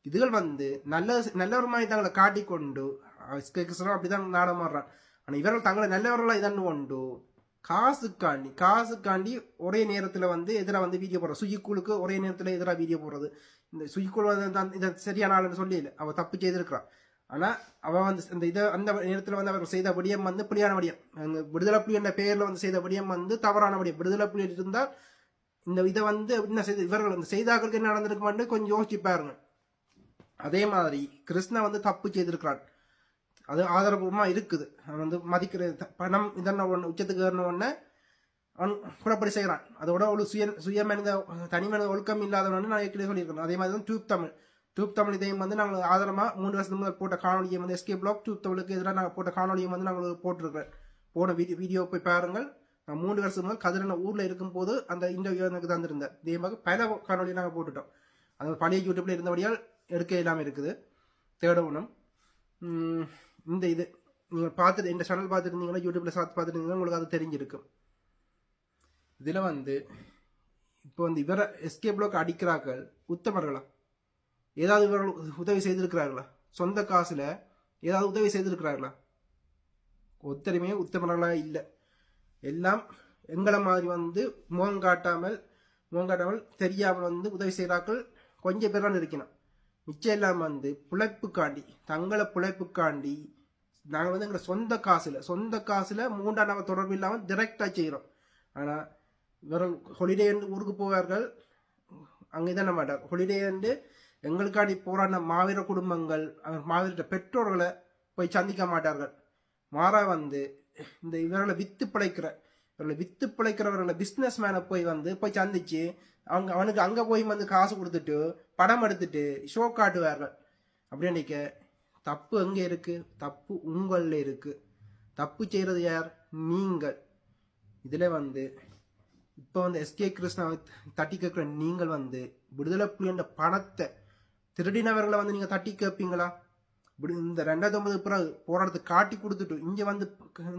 இதுகள் வந்து நல்ல நல்லவர் தங்களை காட்டிக்கொண்டு எஸ்கே கிருஷ்ணா அப்படிதான் நாடமாடுறான் ஆனா இவர்கள் தங்களை நல்லவர்களா இதன்னு கொண்டு காசுக்காண்டி காசுக்காண்டி ஒரே நேரத்துல வந்து எதிராக வந்து வீடியோ போடுறது சுயிக்குழுக்கு ஒரே நேரத்துல எதிராக வீடியோ போடுறது. இந்த சுயிக்குழு வந்து இதை சரியான ஆளுன்னு சொல்லி இல்லை. அவள் தப்பு செய்திருக்கிறான் ஆனால் அவள் வந்து இந்த இதை அந்த நேரத்தில் வந்து அவர் செய்த விடியம் வந்து புலியான விடியம் அந்த விடுதலை புலி என்ற பெயரில் வந்து செய்த விடியம் வந்து தவறான விடியம் விடுதலை புலி இருந்தால் இந்த இதை வந்து என்ன செய்து இவர்கள் இந்த செய்தாக்களுக்கு என்ன நடந்திருக்குமான்னு கொஞ்சம் யோசிச்சு பாருங்க. அதே மாதிரி கிருஷ்ணா வந்து தப்பு செய்திருக்கிறான். அது ஆதரவுமா இருக்குது. அவன் வந்து மதிக்கிற த- பணம் இதென்ன ஒன்று உச்சத்துக்கு ஏறின உடனே அவன் புறப்படி செய்கிறான் அதோட ஒரு சுய சுய மனித தனி மனித ஒழுக்கம் இல்லாதவன் நான் ஏற்கனவே சொல்லியிருக்கேன். அதே மாதிரி தான் டியூப் தமிழ். டியூப் தமிழ் இதையும் வந்து நாங்கள் ஆதாரமாக மூணு வருஷத்துக்கு முதல் போட்ட காணொலியை வந்து எஸ்கே பிளாக் டியூப் தமிழுக்கு எதிராக நாங்கள் போட்ட காணொலியை வந்து நாங்கள் போட்டிருக்கிறேன் போன வீடியோ வீடியோ போய் பாருங்கள். நான் மூணு வருஷம் முதல் கதிரன ஊரில் இருக்கும்போது அந்த இன்டர்வியூ எனக்கு தந்திருந்தேன். இதே மாதிரி பல காணொலி நாங்கள் போட்டுட்டோம். அது பழைய யூடியூப்ல இருந்தபடியால் எடுக்க இல்லாமல் இருக்குது. தேட ஒன்றும் இந்த இது. நீங்கள் பார்த்துட்டு இந்த சேனல் பார்த்துருந்தீங்கன்னா யூடியூப்பில் சாத்து பார்த்துருந்தீங்கன்னா உங்களுக்கு அது தெரிஞ்சிருக்கும். இதில் வந்து இப்போ வந்து இவரை எஸ்கே பிளாக் அடிக்கிறார்கள் உத்தமர்களா? ஏதாவது இவர்கள் உதவி செய்திருக்கிறார்களா? சொந்த காசில் ஏதாவது உதவி செய்திருக்கிறார்களா? ஒத்தருமே உத்தமர்களா இல்லை. எல்லாம் எங்களை மாதிரி வந்து முகம் காட்டாமல் முகம் காட்டாமல் தெரியாமல் வந்து உதவி செய்கிறார்கள் கொஞ்சம் பேர் இருக்கணும் மிச்சம் எல்லாம் வந்து பிழைப்புக்காண்டி தங்களை பிழைப்புக்காண்டி நாங்கள் வந்து எங்களை சொந்த காசில் சொந்த காசில் மூன்றாம் நபர் தொடர்பு இல்லாமல் டிரெக்டாக செய்கிறோம் ஆனால் வெறும் ஹொலிடே ஊருக்கு போவார்கள். அங்கே தானே மாட்டார் ஹொலிடே வந்து எங்களுக்காடி போராடின மாவீர குடும்பங்கள் அவர் மாவீர பெற்றோர்களை போய் சந்திக்க மாட்டார்கள். மாறா வந்து இந்த இவர்களை வித்து பிழைக்கிற இவர்களை வித்து பிழைக்கிறவர்களை பிஸ்னஸ் மேனை போய் வந்து போய் சந்திச்சு அவங்க அவனுக்கு அங்கே போய் வந்து காசு கொடுத்துட்டு படம் எடுத்துட்டு ஷோ காட்டுவார்கள். அப்படின்னிக்க தப்பு எங்கே இருக்குது தப்பு உங்களில் இருக்குது தப்பு செய்கிறது யார்? நீங்கள். இதில் வந்து இப்போ வந்து எஸ்கே கிருஷ்ணாவை தட்டி கேட்குற நீங்கள் வந்து விடுதலை புலின்ற பணத்தை திருடினவர்களை வந்து நீங்கள் தட்டி கேட்பீங்களா? இப்படி இந்த ரெண்டாயிரத்தி ஒன்பது பிறகு போராட்டத்தை காட்டி கொடுத்துட்டு இங்கே வந்து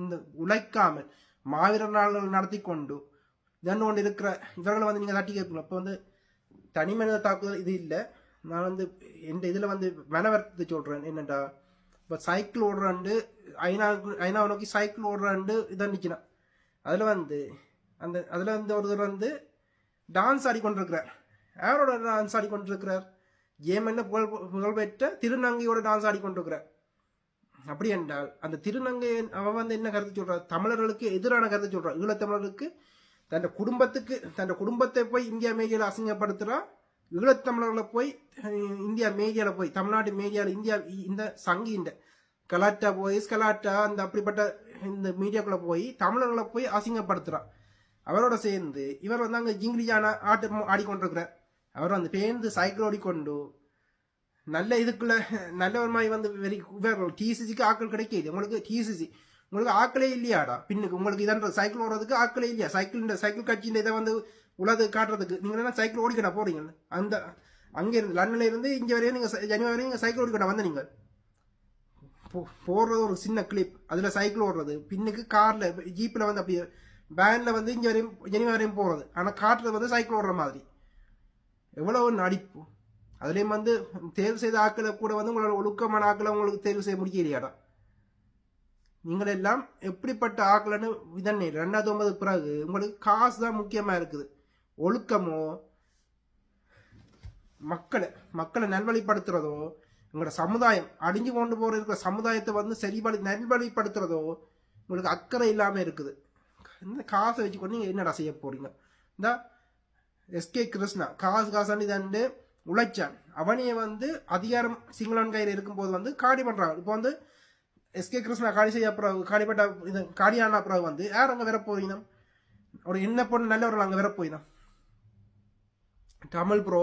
இந்த உழைக்காமல் மாவீரர் நாள்கள் நடத்தி கொண்டு இதன் ஒன்று இருக்கிற இவர்களை வந்து நீங்கள் தட்டி கேட்பீங்களா? இப்போ வந்து தனி மனித தாக்குதல் இது இல்லை. நான் வந்து எந்த இதில் வந்து மனவர்த்தத்தை சொல்கிறேன் என்னென்றா இப்போ சைக்கிள் ஓடுறாண்டு ஐநாவுக்கு ஐநாவை நோக்கி சைக்கிள் ஓடுறாண்டு இதான் நிற்கிறான் அதில் வந்து அந்த அதில் வந்து ஒருத்தர் வந்து டான்ஸ் ஆடிக்கொண்டிருக்கிறார் யாரோட டான்ஸ் ஆடிக்கொண்டிருக்கிறார் ஏமன்ன புகழ் புகழ்பெற்ற திருநங்கையோட டான்ஸ் ஆடிக்கொண்டிருக்கிறார் அப்படி என்றால் அந்த திருநங்கை அவன் வந்து என்ன கருத்து சொல்கிறார் தமிழர்களுக்கு எதிரான கருத்து சொல்கிறான் ஈழத்தமிழர்களுக்கு தன் குடும்பத்துக்கு தன் குடும்பத்தை போய் இந்தியா மீடியாவில் அசிங்கப்படுத்துகிறான் ஈழத்தமிழர்களை போய் இந்தியா மீடியாவில் போய் தமிழ்நாட்டு மீடியாவில் இந்தியா இந்த சங்கி இந்த கலாட்டா போய் கலாட்டா அந்த அப்படிப்பட்ட இந்த மீடியாக்குள்ளே போய் தமிழர்களை போய் அசிங்கப்படுத்துகிறான் அவரோட சேர்ந்து இவர் வந்து அங்கே ஜிங்கிலியான ஆட்டு ஆடிக்கொண்டிருக்கிறார். அவர் வந்து பேர்ந்து சைக்கிள் ஓடிக்கொண்டு நல்ல இதுக்குள்ள நல்ல ஒரு மாதிரி வந்து வெரி டிசிசிக்கு ஆக்கள் கிடைக்கிது உங்களுக்கு டிசிசி உங்களுக்கு ஆக்களே இல்லையாடா? பின்னுக்கு உங்களுக்கு இதன்ற சைக்கிள் ஓடுறதுக்கு ஆக்களே இல்லையா? சைக்கிள் இந்த சைக்கிள் கட்சியின் இதை வந்து உலக காட்டுறதுக்கு நீங்கள் என்ன சைக்கிள் ஓடிக்கணும் போறீங்க அந்த அங்கே இருந்து லண்டன்ல இருந்து இங்கே வரையும் நீங்கள் ஜனவரி வரையும் நீங்கள் சைக்கிள் ஓடிக்கணும் வந்து நீங்கள். போ- போடுறது ஒரு சின்ன கிளிப் அதில் சைக்கிள் ஓடுறது. பின்னுக்கு காரில் ஜீப்பில் வந்து அப்படி வேனில் வந்து இங்கே வரையும் ஜெனிவா வரையும் போகிறது ஆனால் காட்டில் வந்து சைக்கிள் ஓடுற மாதிரி. எவ்வளோ நடிப்பு. அதுலேயும் வந்து தேர்வு செய்த ஆக்களை கூட வந்து உங்களோட ஒழுக்கமான ஆக்களை உங்களுக்கு தேர்வு செய்ய முடியலையாடா நீங்கள் எல்லாம் எப்படிப்பட்ட ஆக்களைன்னு இதன் ரெண்டாவது ஒன்பது பிறகு உங்களுக்கு காசு தான் முக்கியமாக இருக்குது. ஒழுக்கமோ மக்களை மக்களை நல்வழிப்படுத்துறதோ உங்களோட சமுதாயம் அடிஞ்சு கொண்டு போகிற இருக்கிற சமுதாயத்தை வந்து செறிவழி நல்வழிப்படுத்துறதோ உங்களுக்கு அக்கறை இல்லாமல் இருக்குது. இந்த காசை வச்சுக்கொண்டு நீங்கள் என்னடா செய்ய போறீங்க? இந்த எஸ்கே கிருஷ்ணா காசு காசாண்டி இதாண்டு உழைச்சான். அவனையே வந்து அதிகாரம் சிங்களன் கையில் இருக்கும்போது வந்து காடி பண்ணுறாங்க இப்போ வந்து எஸ்கே கிருஷ்ணா காடி செய்ய பிறகு காடிப்பட்ட இது காடியான பிறகு வந்து யார் அங்கே வர போறீங்க ஒரு என்ன பொண்ணு நல்லவர்கள் அங்கே வர போயினா தமிழ் ப்ரோ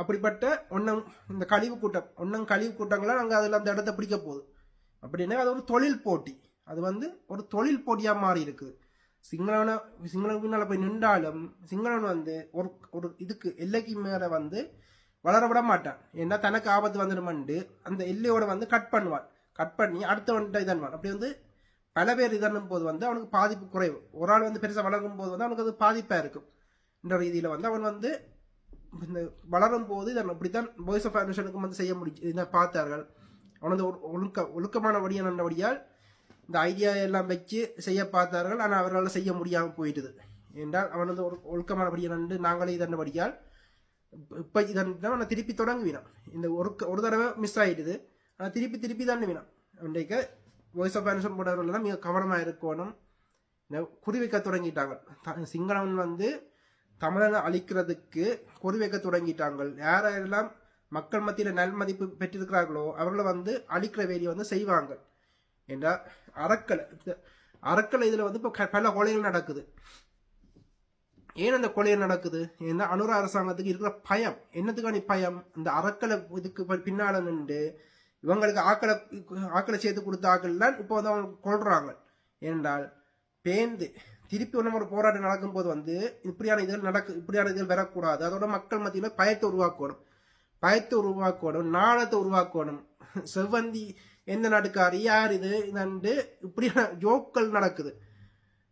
அப்படிப்பட்ட ஒன்றும் இந்த கழிவு கூட்டம் ஒன்றும் கழிவு கூட்டங்களை நாங்கள் அதில் அந்த இடத்த பிடிக்க போகுது. அப்படின்னா அது ஒரு தொழில் போட்டி. அது வந்து ஒரு தொழில் போட்டியாக மாறி இருக்குது. சிங்களவனை சிங்களவன் பின்னால் போய் நின்றாலும் சிங்களவன் வந்து ஒரு ஒரு இதுக்கு எல்லைக்கு மேலே வந்து வளர விட மாட்டான். ஏன்னா தனக்கு ஆபத்து வந்துடுமண்டு அந்த எல்லையோட வந்து கட் பண்ணுவான். கட் பண்ணி அடுத்தவன்கிட்ட இதன்வான் அப்படி வந்து பல பேர் இதன்னும் போது வந்து அவனுக்கு பாதிப்பு குறைவு. ஒரு ஆள் வந்து பெருசாக வளரும் போது வந்து அவனுக்கு அது பாதிப்பாக இருக்கும். என்ற ரீதியில் வந்து அவன் வந்து இந்த வளரும் போது இதன் அப்படித்தான் பாய்ஸ் ஆஃப் ஃபவுண்டேஷனுக்கும் வந்து செய்ய முடிச்சு இதை பார்த்தார்கள். அவனது ஒழுக்க ஒழுக்கமான வழியான நல்லபடியால் இந்த ஐடியா எல்லாம் வச்சு செய்ய பார்த்தார்கள். ஆனால் அவர்களால் செய்ய முடியாமல் போயிட்டுது என்றால் அவன் வந்து ஒழுக்கமானபடியாக நண்டு நாங்களே இதன்னபடியால் இப்போ இதன் அவனை திருப்பி தொடங்குவினான். இந்த ஒரு ஒரு தடவை மிஸ் ஆகிடுது ஆனால் திருப்பி திருப்பி தான் வினான் இன்றைக்கு வாய்ஸ் ஆஃப் ஃபேன்ஷன் போடுறவர்கள் தான் மிக கவனமாக இருக்கணும். குறிவைக்க வைக்க தொடங்கிட்டாங்க த- சிங்களவன் வந்து தமிழனை அழிக்கிறதுக்கு குறிவைக்க தொடங்கிட்டாங்க யாரெல்லாம் மக்கள் மத்தியில் நல் மதிப்பு பெற்றிருக்கிறார்களோ அவர்களை வந்து அழிக்கிற வேலையை வந்து செய்வாங்க ஏன்னா அறக்கலை அறக்கலை இதில் வந்து இப்போ பல கொலைகள் நடக்குது. ஏன் அந்த கொலைகள் நடக்குது? ஏன்னா அனுர அரசாங்கத்துக்கு இருக்கிற பயம் என்னத்துக்கான பயம்? இந்த அறக்கலை இதுக்கு பின்னால் நின்று இவங்களுக்கு ஆக்களை ஆக்களை சேர்த்து கொடுத்த ஆக்கள்லாம் இப்போ வந்து அவங்க கொள்றாங்க ஏனென்றால் பேந்து திருப்பி ஒன்று ஒரு போராட்டம் நடக்கும்போது வந்து இப்படியான இதுகள் நடக்கு இப்படியான இதுகள் வரக்கூடாது. அதோட மக்கள் மத்தியில் பயத்தை உருவாக்கணும். பயத்தை உருவாக்கணும் நாணத்தை உருவாக்கணும். செவ்வந்தி எந்த நாட்டுக்கார்? யார் இது? நண்டு இப்படியான ஜோக்கள் நடக்குது.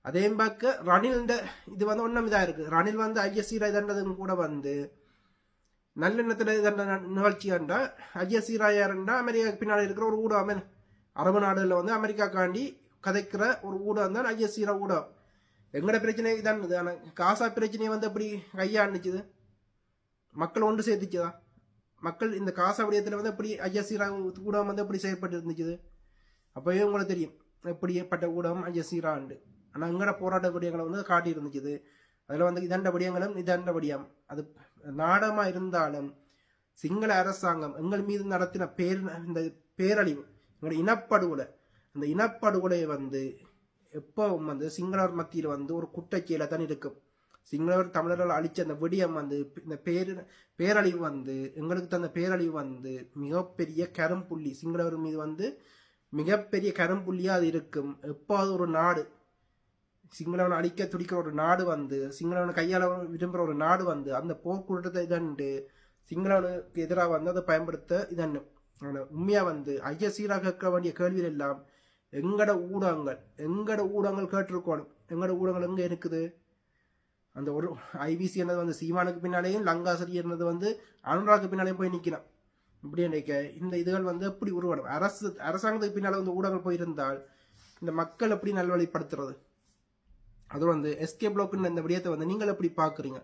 அதே பார்க்க ரணில்ட இது வந்து ஒன்றும் இதாக இருக்குது ரணில் வந்து ஐஎஸ்சி இதன்றதும் கூட வந்து நல்லெண்ணத்தில் இதன்ற நிகழ்ச்சி என்றால் ஐஎஸ்சி ராயாருண்டா அமெரிக்கா பின்னாடி இருக்கிற ஒரு ஊடகம் அரபு நாடுகளில் வந்து அமெரிக்காக்காண்டி கதைக்கிற ஒரு ஊடகம் தான் ஐஎஸ்சி ஊடகம். எங்களோட பிரச்சனை இதான் ஆனால் காசா பிரச்சனையை வந்து அப்படி கையாண்டுச்சுது? மக்கள் ஒன்று சேர்த்துச்சுதான் மக்கள் இந்த காசா விடயத்தில் வந்து எப்படி ஐஎஸ்சி ஊடகம் வந்து எப்படி செயற்பட்டு இருந்துச்சு அப்போவே உங்களுக்கு தெரியும். எப்படிப்பட்ட ஊடகம் ஐஎஸ்சிராண்டு ஆனால் எங்கட போராட்ட விடயங்களை வந்து காட்டி இருந்துச்சு அதில் வந்து இதண்ட விடயங்களும் இதண்ட விடயம் அது நாடமாக இருந்தாலும் சிங்கள அரசாங்கம் எங்கள் மீது நடத்தின பேர் இந்த பேரழிவு எங்களுடைய இனப்படுகொலை அந்த இனப்படுகொலை வந்து எப்போவும் வந்து சிங்களர் மத்தியில் வந்து ஒரு குற்றச்செயலை தான் இருக்கும். சிங்களவர் தமிழர்கள் அழிச்ச அந்த விடியம் வந்து இந்த பேர் பேரழிவு வந்து எங்களுக்கு தந்த பேரழிவு வந்து மிகப்பெரிய கரும்புள்ளி. சிங்களவர் மீது வந்து மிகப்பெரிய கரும்புள்ளியாக அது இருக்கும். எப்போது ஒரு நாடு சிங்களவனை அழிக்க துடிக்கிற ஒரு நாடு வந்து சிங்களவனை கையாள விரும்புகிற ஒரு நாடு வந்து அந்த போர்க்கூட்டத்தை இதண்டு சிங்களவனுக்கு எதிராக வந்து அதை பயன்படுத்த இதன்னு உண்மையாக வந்து ஐய சீராக கேட்க வேண்டிய கேள்விகள் எல்லாம் எங்கட ஊடகங்கள் எங்கட ஊடகங்கள் கேட்டிருக்கணும். எங்கட ஊடகங்கள் எங்கே இருக்குது? அந்த ஒரு ஐபிசி என்னது வந்து சீமானுக்கு பின்னாலேயும் லங்காசரி என்னது வந்து அனுராக்கு பின்னாலேயும் போய் நிற்கிறான் இப்படி நினைக்க இந்த இதுகள் வந்து எப்படி உருவாடும் அரசு அரசாங்கத்துக்கு பின்னால் வந்து ஊடகங்கள் போயிருந்தால் இந்த மக்கள் எப்படி நல்வழிப்படுத்துறது? அது வந்து எஸ்கே பிளாக்னு இந்த விடயத்தை வந்து நீங்கள் எப்படி பார்க்குறீங்க?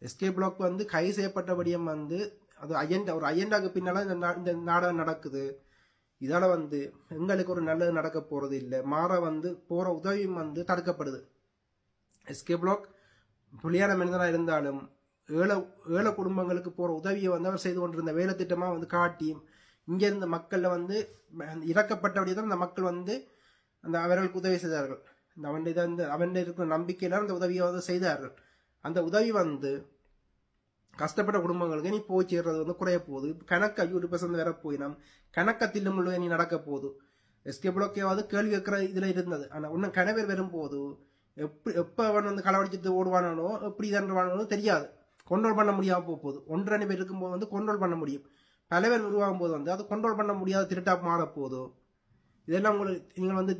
எஸ்கே பிளாக் வந்து கை செய்யப்பட்ட விடயம் வந்து அது அஜெண்டா ஒரு அஜெண்டாக்கு பின்னால் இந்த நா- இந்த நாடகம் நடக்குது. இதால் வந்து எங்களுக்கு ஒரு நல்லது நடக்க போகிறது இல்லை. மாற வந்து போகிற உதவியும் வந்து தடுக்கப்படுது. எஸ்கே பிளாக் புலியான மனிதனாக இருந்தாலும் ஏழை ஏழை குடும்பங்களுக்கு போகிற உதவியை வந்து அவர் செய்து கொண்டிருந்த வேலை திட்டமாக வந்து காட்டி இங்கே இருந்த மக்களில் வந்து அந்த இறக்கப்பட்டபடியே தான் அந்த மக்கள் வந்து அந்த அவர்களுக்கு உதவி செய்தார்கள். இந்த அவன் இதை அந்த அவன் இருக்கிற நம்பிக்கையில அந்த உதவியை வந்து செய்தார்கள். அந்த உதவி வந்து கஷ்டப்பட்ட குடும்பங்களுக்கு நீ போய் சேர்றது வந்து குறைய போகுது. கணக்கு ஐயூறு பர்சன்ட் வேற போயினம் கணக்க தில்லுமுள்ள நீ நடக்க போகுது. எஸ்கே பிளாக்கேவாவது கேள்வி கேட்குற இதில் இருந்தது. ஆனால் இன்னும் கணவர் வரும்போது எப்படி எப்போ அவன் வந்து களவடிச்சிட்டு ஓடுவானோ எப்படி தண்டுவானோ தெரியாது. கண்ட்ரோல் பண்ண முடியாமல் போக போகுது. ஒன்றரை பேர் இருக்கும்போது வந்து கண்ட்ரோல் பண்ண முடியும். பல பேர் உருவாகும் போது வந்து அதை கண்ட்ரோல் பண்ண முடியாத திருட்டாக மாற போதும் இதெல்லாம் உங்களுக்கு நீங்கள் வந்து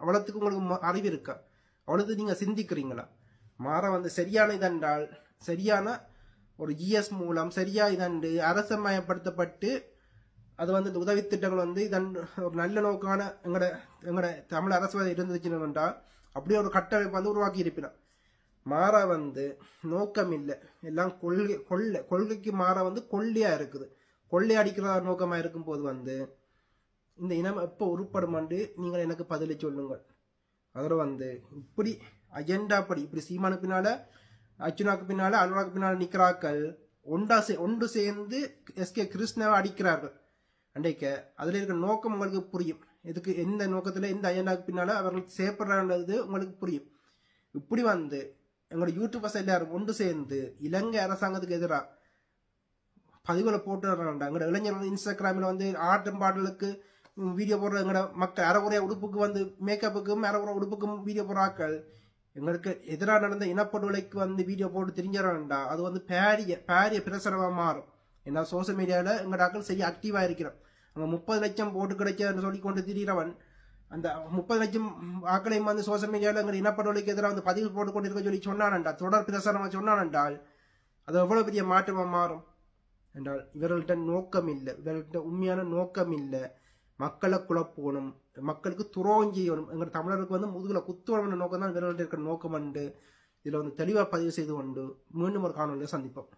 அவ்வளோத்துக்கு உங்களுக்கு அறிவு இருக்கா? அவ்வளோத்துக்கு நீங்கள் சிந்திக்கிறீங்களா? மாற வந்து சரியான இதென்றால் சரியான ஒரு ஜிஎஸ் மூலம் சரியாக இதண்டு அரசமயப்படுத்தப்பட்டு அது வந்து இந்த உதவி திட்டங்கள் வந்து இதன் ஒரு நல்ல நோக்கான எங்களோட எங்களோட தமிழ் அரசு இருந்துச்சுன்னா அப்படியே ஒரு கட்டமைப்பு வந்து உருவாக்கி இருப்பினான் மாறா வந்து நோக்கம் இல்லை. எல்லாம் கொள்கை கொள்ளை கொள்கைக்கு மாறா வந்து கொள்ளையா இருக்குது. கொள்ளை அடிக்கிற நோக்கமாக இருக்கும்போது வந்து இந்த இனம் எப்போ உருப்படுமாண்டு நீங்கள் எனக்கு பதிலை சொல்லுங்கள். அதில் வந்து இப்படி அஜெண்டா படி இப்படி சீமானு பின்னால் அர்ஜுனாக்கு பின்னால் அனுராக்கு பின்னால் நிற்கிறாக்கள் ஒன்றா சே ஒன்று சேர்ந்து எஸ்கே கிருஷ்ணாவை அடிக்கிறார்கள். அண்டைக்க அதில் இருக்கிற நோக்கம் உங்களுக்கு புரியும். இதுக்கு எந்த நோக்கத்தில் எந்த ஐயனாக்கு பின்னால் அவர்கள் செயற்படுறது உங்களுக்கு புரியும். இப்படி வந்து எங்களோட யூடியூபர்ஸ் எல்லாரும் ஒன்று சேர்ந்து இலங்கை அரசாங்கத்துக்கு எதிராக பதிவுகளை போட்டு வர்றாங்க எங்களோட இளைஞர்கள் இன்ஸ்டாகிராமில் வந்து ஆட்டம் பாடலுக்கு வீடியோ போடுற எங்களோட மக்கள் அறகுறைய உடுப்புக்கு வந்து மேக்கப்புக்கும் அறகுறை உடுப்புக்கும் வீடியோ போடுறாக்கள் எங்களுக்கு எதிராக நடந்த இனப்படுகொலைக்கு வந்து வீடியோ போட்டு தெரிஞ்சிடறான்டா அது வந்து பேரிய பேரிய பிரசரமாக மாறும். ஏன்னா சோஷியல் மீடியாவில் எங்களோட டாக்கள் சரியாக ஆக்டிவாக இருக்கிறோம். அங்கே முப்பது லட்சம் போட்டு கிடைச்சன்னு சொல்லி கொண்டு திரிகிறவன் அந்த முப்பது லட்சம் ஆக்களையும் வந்து சோசியல் மீடியாவில் எங்கள் இனப்படுகொலைக்கு எதிராக வந்து பதிவு போட்டு கொண்டு இருக்க சொல்லி சொன்னான்டா தொடர் பிரசாரமாக சொன்னானென்றால் அது எவ்வளோ பெரிய மாற்றமாக மாறும்? என்றால் இவர்கள்ட்ட நோக்கம் இல்லை இவர்கள்ட்ட உண்மையான நோக்கம் இல்லை மக்களை குழப்பணும். மக்களுக்கு துரோகம் செய்யணும் எங்கள் தமிழருக்கு வந்து முதுகில் குத்துவணும் நோக்கம் தான் இவர்கள்ட்ட இருக்கிற நோக்கம் உண்டு. இதில் வந்து தெளிவாக பதிவு செய்து கொண்டு மீண்டும் ஒரு காணொலியை சந்திப்போம்.